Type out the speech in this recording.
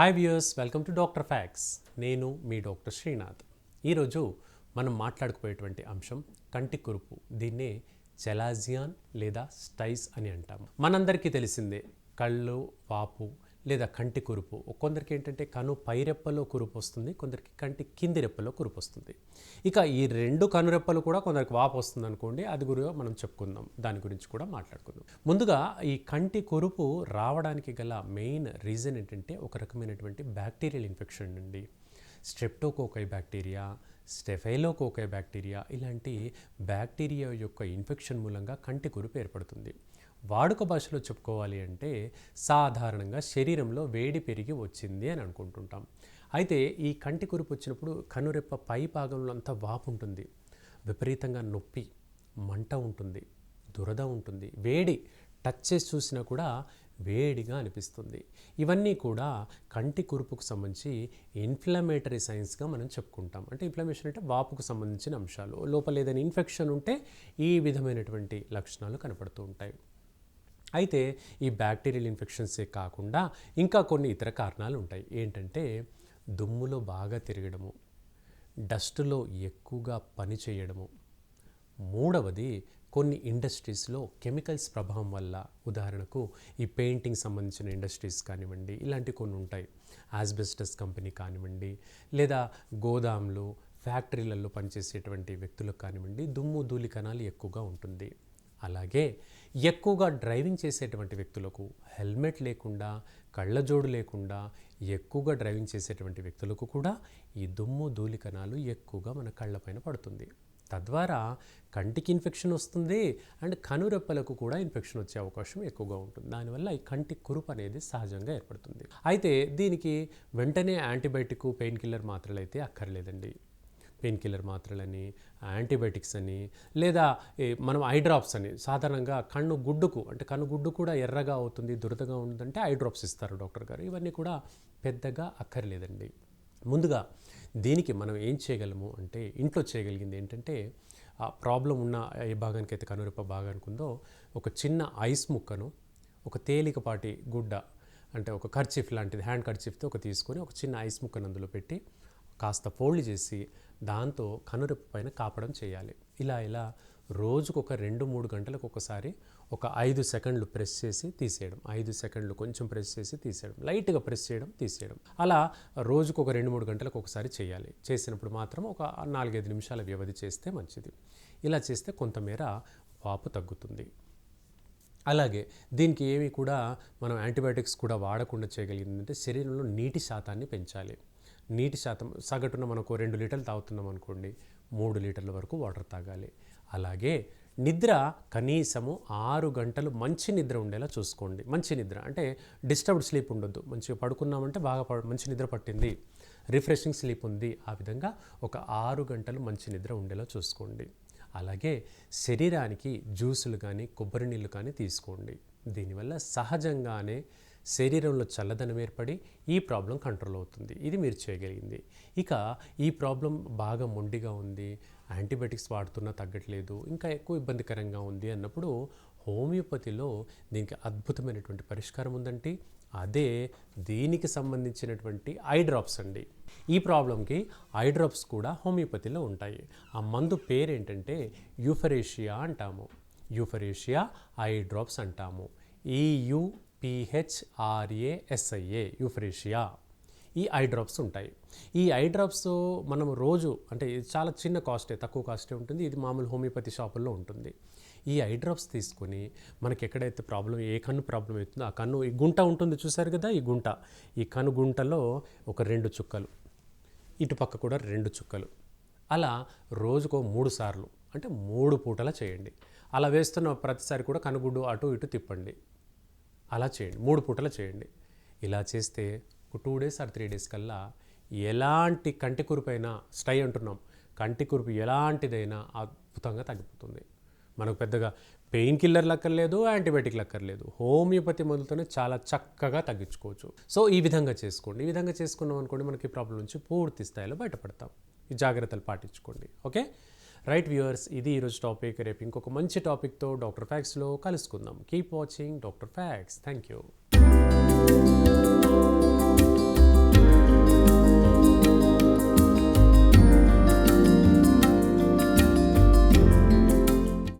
Hi viewers welcome to doctor facts నేను మీ doctor Srinath ఈరోజు మనం మాట్లాడుకుపోయేటువంటి అంశం కంటి కురుపు. దీన్నే చెలాజియాన్ లేదా స్టైస్ అని అంటాం. మనందరికీ తెలిసిందే కళ్ళు వాపు లేదా కంటి కురుపు. కొందరికి ఏంటంటే కను పైరెప్పలో కురుపు వస్తుంది కొందరికి కంటి కింది రెప్పలో కురుపు వస్తుంది. ఇక ఈ రెండు కనురెప్పలు కూడా కొందరికి వాపు వస్తుంది అనుకోండి అది గురిగా మనం చెప్పుకుందాం. దాని గురించి కూడా మాట్లాడుకుందాం. ముందుగా ఈ కంటి కురుపు రావడానికి గల మెయిన్ రీజన్ ఏంటంటే ఒక రకమైనటువంటి బ్యాక్టీరియల్ ఇన్ఫెక్షన్ నుండి స్ట్రెప్టోకోకై బ్యాక్టీరియా స్టెఫైలోకోకై బ్యాక్టీరియా ఇలాంటి బ్యాక్టీరియా యొక్క ఇన్ఫెక్షన్ మూలంగా కంటి కురుపు ఏర్పడుతుంది. వాడుక భాషలో చెప్పుకోవాలి అంటే సాధారణంగా శరీరంలో వేడి పెరిగి వచ్చింది అని అనుకుంటుంటాం. అయితే ఈ కంటి కురుపు వచ్చినప్పుడు కనురెప్ప పై భాగంలో అంతా వాపు ఉంటుంది. విపరీతంగా నొప్పి మంట ఉంటుంది దురద ఉంటుంది వేడి టచ్ చేసి చూసినా కూడా వేడిగా అనిపిస్తుంది. ఇవన్నీ కూడా కంటి కురుపుకు సంబంధించి ఇన్ఫ్లమేటరీ సైన్స్గా మనం చెప్పుకుంటాం. అంటే ఇన్ఫ్లమేషన్ అంటే వాపుకు సంబంధించిన అంశాలు. లోపల ఏదైనా ఇన్ఫెక్షన్ ఉంటే ఈ విధమైనటువంటి లక్షణాలు కనపడుతూ ఉంటాయి. అయితే ఈ బ్యాక్టీరియల్ ఇన్ఫెక్షన్సే కాకుండా ఇంకా కొన్ని ఇతర కారణాలు ఉంటాయి ఏంటంటే దుమ్ములో బాగా తిరగడము డస్ట్లో ఎక్కువగా పని చేయడము. మూడవది కొన్ని ఇండస్ట్రీస్లో కెమికల్స్ ప్రభావం వల్ల ఉదాహరణకు ఈ పెయింటింగ్ సంబంధించిన ఇండస్ట్రీస్ కానివ్వండి ఇలాంటి కొన్ని ఉంటాయి. ఆస్బెస్టస్ కంపెనీ కానివ్వండి లేదా గోదాంలు ఫ్యాక్టరీలలో పనిచేసేటువంటి వ్యక్తులకు కానివ్వండి దుమ్ము ధూళి కణాలు ఎక్కువగా ఉంటుంది. అలాగే ఎక్కువగా డ్రైవింగ్ చేసేటువంటి వ్యక్తులకు హెల్మెట్ లేకుండా కళ్ళజోడు లేకుండా ఎక్కువగా డ్రైవింగ్ చేసేటువంటి వ్యక్తులకు కూడా ఈ దుమ్ము ధూళికణాలు ఎక్కువగా మన కళ్ళపైన పడుతుంది. తద్వారా కంటికి ఇన్ఫెక్షన్ వస్తుంది అండ్ కనురెప్పలకు కూడా ఇన్ఫెక్షన్ వచ్చే అవకాశం ఎక్కువగా ఉంటుంది. దానివల్ల ఈ కంటి కురుపు అనేది సహజంగా ఏర్పడుతుంది. అయితే దీనికి వెంటనే యాంటీబయాటిక్ పెయిన్ కిల్లర్ మాత్రలు అయితే అక్కర్లేదండి. పెయిన్ కిల్లర్ మాత్రలని యాంటీబయాటిక్స్ అని లేదా మనం ఐ డ్రాప్స్ అని సాధారణంగా కన్ను గుడ్డుకు అంటే కన్ను గుడ్డు కూడా ఎర్రగా అవుతుంది దురదగా ఉందంటే ఐ డ్రాప్స్ ఇస్తారు డాక్టర్ గారు. ఇవన్నీ కూడా పెద్దగా అక్కర్లేదండి. ముందుగా దీనికి మనం ఏం చేయగలము అంటే ఇంట్లో చేయగలిగింది ఏంటంటే ఆ ప్రాబ్లం ఉన్న ఏ భాగానికి అయితే కనురెప్ప భాగానికి ఉందో ఒక చిన్న ఐస్ ముక్కను ఒక తేలికపాటి గుడ్డ అంటే ఒక కర్చీఫ్ లాంటిది హ్యాండ్ కర్చీఫ్తో ఒక తీసుకొని ఒక చిన్న ఐస్ ముక్కను అందులో పెట్టి కాస్త ఫోల్డ్ చేసి దాంతో కనురెప్పు పైన కాపడం చేయాలి. ఇలా ఇలా రోజుకు ఒక రెండు మూడు గంటలకు ఒకసారి ఒక ఐదు సెకండ్లు ప్రెస్ చేసి తీసేయడం. ఐదు సెకండ్లు కొంచెం ప్రెస్ చేసి తీసేయడం. లైట్గా ప్రెస్ చేయడం తీసేయడం. అలా రోజుకు ఒక రెండు మూడు గంటలకు ఒకసారి చేయాలి. చేసినప్పుడు మాత్రం ఒక నాలుగైదు నిమిషాల వ్యవధి చేస్తే మంచిది. ఇలా చేస్తే కొంతమేర వాపు తగ్గుతుంది. అలాగే దీనికి ఏమి కూడా మనం యాంటీబయాటిక్స్ కూడా వాడకుండా చేయగలిగిందంటే శరీరంలో నీటి శాతాన్ని పెంచాలి. నీటి శాతం సగటున మనకు రెండు లీటర్లు తాగుతున్నాం అనుకోండి మూడు లీటర్ల వరకు వాటర్ తాగాలి. అలాగే నిద్ర కనీసము ఆరు గంటలు మంచి నిద్ర ఉండేలా చూసుకోండి. మంచి నిద్ర అంటే డిస్టర్బ్డ్ స్లీప్ ఉండొద్దు. మంచిగా పడుకున్నామంటే బాగా పడు మంచి నిద్ర పట్టింది. రిఫ్రెషింగ్ స్లీప్ ఉంది. ఆ విధంగా ఒక ఆరు గంటలు మంచి నిద్ర ఉండేలా చూసుకోండి. అలాగే శరీరానికి జ్యూసులు కానీ కొబ్బరి నీళ్ళు కానీ తీసుకోండి. దీనివల్ల సహజంగానే శరీరంలో చల్లదనం ఏర్పడి ఈ ప్రాబ్లం కంట్రోల్ అవుతుంది. ఇది మీరు చేయగలిగింది. ఇక ఈ ప్రాబ్లం బాగా మొండిగా ఉంది యాంటీబయాటిక్స్ వాడుతున్నా తగ్గట్లేదు ఇంకా ఎక్కువ ఇబ్బందికరంగా ఉంది అన్నప్పుడు హోమియోపతిలో దీనికి అద్భుతమైనటువంటి పరిష్కారం ఉందంటే అదే దీనికి సంబంధించినటువంటి ఐ డ్రాప్స్ అండి. ఈ ప్రాబ్లంకి ఐ డ్రాప్స్ కూడా హోమియోపతిలో ఉంటాయి. ఆ మందు పేరేంటంటే యూఫరేషియా అంటాము. యూఫరేషియా ఐ డ్రాప్స్ అంటాము. ఈయు పిహెచ్ఆర్ఏఎస్ఐఏ యూఫ్రేషియా. ఈ ఐ డ్రాప్స్ ఉంటాయి. ఈ ఐ డ్రాప్స్ మనం రోజు అంటే చాలా చిన్న కాస్టే తక్కువ కాస్టే ఉంటుంది. ఇది మామూలు హోమియోపతి షాపుల్లో ఉంటుంది. ఈ ఐ డ్రాప్స్ తీసుకొని మనకి ఎక్కడైతే ప్రాబ్లం ఏ కన్ను ప్రాబ్లం అవుతుందో ఆ కన్ను ఈ గుంట ఉంటుంది చూసారు కదా ఈ గుంట. ఈ కన్ను గుంటలో ఒక రెండు చుక్కలు ఇటుపక్క కూడా రెండు చుక్కలు. అలా రోజుకో మూడు సార్లు అంటే మూడు పూటలా చేయండి. అలా వేస్తున్న ప్రతిసారి కూడా కనుగుడ్డు అటు ఇటు తిప్పండి. అలా చేయండి. మూడు పూటలు చేయండి. ఇలా చేస్తే ఒక two days or three days కల్లా ఎలాంటి కంటి కురుపైనా స్టై అంటున్నాం. కంటి కురుపు ఎలాంటిదైనా అద్భుతంగా తగ్గిపోతుంది. మనకు పెద్దగా పెయిన్ కిల్లర్లు అక్కర్లేదు యాంటీబయాటిక్లు అక్కర్లేదు హోమియోపతి మందులతోనే చాలా చక్కగా తగ్గించుకోవచ్చు. సో ఈ విధంగా చేసుకోండి. ఈ విధంగా చేసుకున్నాం అనుకోండి మనకి ఈ ప్రాబ్లం నుంచి పూర్తి స్థాయిలో బయటపడతాం. ఈ జాగ్రత్తలు పాటించుకోండి. ఓకే? రైట్ వ్యూవర్స్ ఇది ఈరోజు టాపిక్ రేపు ఇంకొక మంచి టాపిక్తో డాక్టర్ ఫ్యాక్స్లో కలుసుకుందాం. Keep watching doctor facts thank you